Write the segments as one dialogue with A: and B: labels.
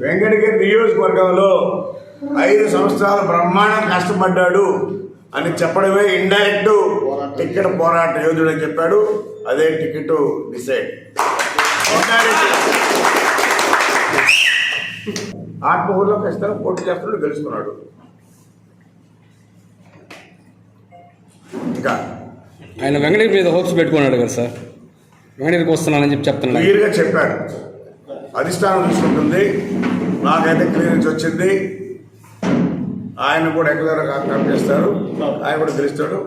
A: వెంకటగిరి నియోజకవర్గంలో ఐదు సంవత్సరాలు బ్రహ్మాండం కష్టపడ్డాడు అని చెప్పడమే ఇండైరెక్ట్ టికెట్ పోరాట యోధుడు అని చెప్పాడు. అదే టికెట్ డిసైడ్. ఆత్మూరులో ఖచ్చితంగా పోటీ చేస్తున్నాడు గెలుచుకున్నాడు. ఇంకా.
B: ఆయన వెంకటగిరి మీద హోప్స్ పెట్టుకున్నాడు కదా సార్. వెంకటగిరికి వస్తున్నానని చెప్పి చెప్తున్నాడు
A: క్లియర్గా చెప్పాడు. అధిష్టానం చూసుకుంటుంది నాకైతే క్లియరెన్స్ వచ్చింది. ఆయన కూడా ఎక్కడ కాంటాక్ట్ చేస్తారు ఆయన కూడా గెలుస్తాడు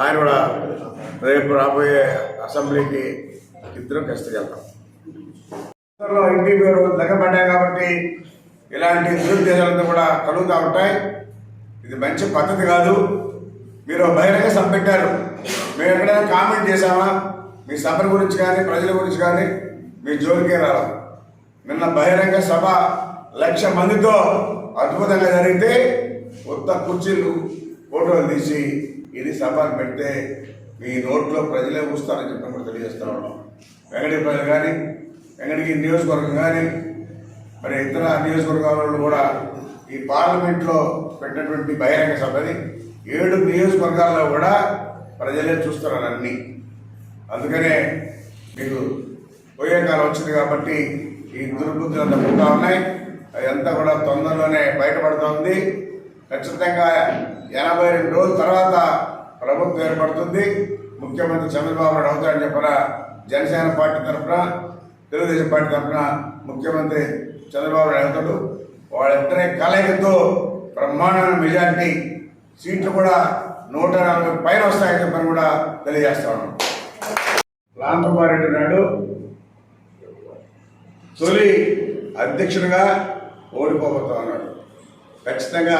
A: ఆయన కూడా రేపు రాబోయే అసెంబ్లీకి ఇద్దరం ఖచ్చితంగా వెళ్తాం. ఇంటి పేరు దగ్గరపడ్డాయి కాబట్టి ఇలాంటి దురుద్దేశాలతో కూడా కలుగుతూ ఉంటాయి. ఇది మంచి పద్ధతి కాదు. మీరు బహిరంగ సభ పెట్టారు. మేము ఎక్కడైనా కామెంట్ చేసామా మీ సభ గురించి కానీ ప్రజల గురించి కానీ మీ జోలికే రావాలి నిన్న బహిరంగ సభ లక్ష మందితో అద్భుతంగా జరిగితే కొత్త కుర్చీలు ఫోటోలు తీసి ఇది సభకు పెడితే మీ నోట్లో ప్రజలే కూస్తారని చెప్పి కూడా తెలియజేస్తా ఉన్నాం. ప్రజలు కానీ వెంకటగిరి నియోజకవర్గం కానీ మరి ఇతర నియోజకవర్గాల వాళ్ళు కూడా ఈ పార్లమెంట్లో పెట్టినటువంటి బహిరంగ సభని ఏడు నియోజకవర్గాల్లో కూడా ప్రజలే చూస్తున్నారు అన్నీ. అందుకనే మీకు పోయే కాలం వచ్చింది కాబట్టి ఈ దుర్బుద్ధులు అంతా పోతా ఉన్నాయి. అదంతా కూడా తొందరలోనే బయటపడుతుంది. ఖచ్చితంగా ఎనభై రెండు రోజుల తర్వాత ప్రభుత్వం ఏర్పడుతుంది. ముఖ్యమంత్రి చంద్రబాబు నాయుడు అవుతాడని చెప్పిన జనసేన పార్టీ తరఫున తెలుగుదేశం పార్టీ తరఫున ముఖ్యమంత్రి చంద్రబాబు నాయుడు అవుతాడు. వాళ్ళిద్దరి కలయికతో బ్రహ్మాండమైన మెజార్టీ సీట్లు కూడా నూట నలభై పైన వస్తాయని చెప్పని కూడా తెలియజేస్తా ఉన్నాం. రామ్ కుమారెడ్డి నాయుడు తొలి అధ్యక్షుడిగా ఓడిపోబోతా ఉన్నాడు. ఖచ్చితంగా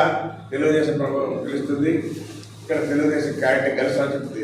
A: తెలుగుదేశం ప్రభుత్వం పిలుస్తుంది ఇక్కడ తెలుగుదేశం క్యారెక్టర్ కలిసి చెప్పి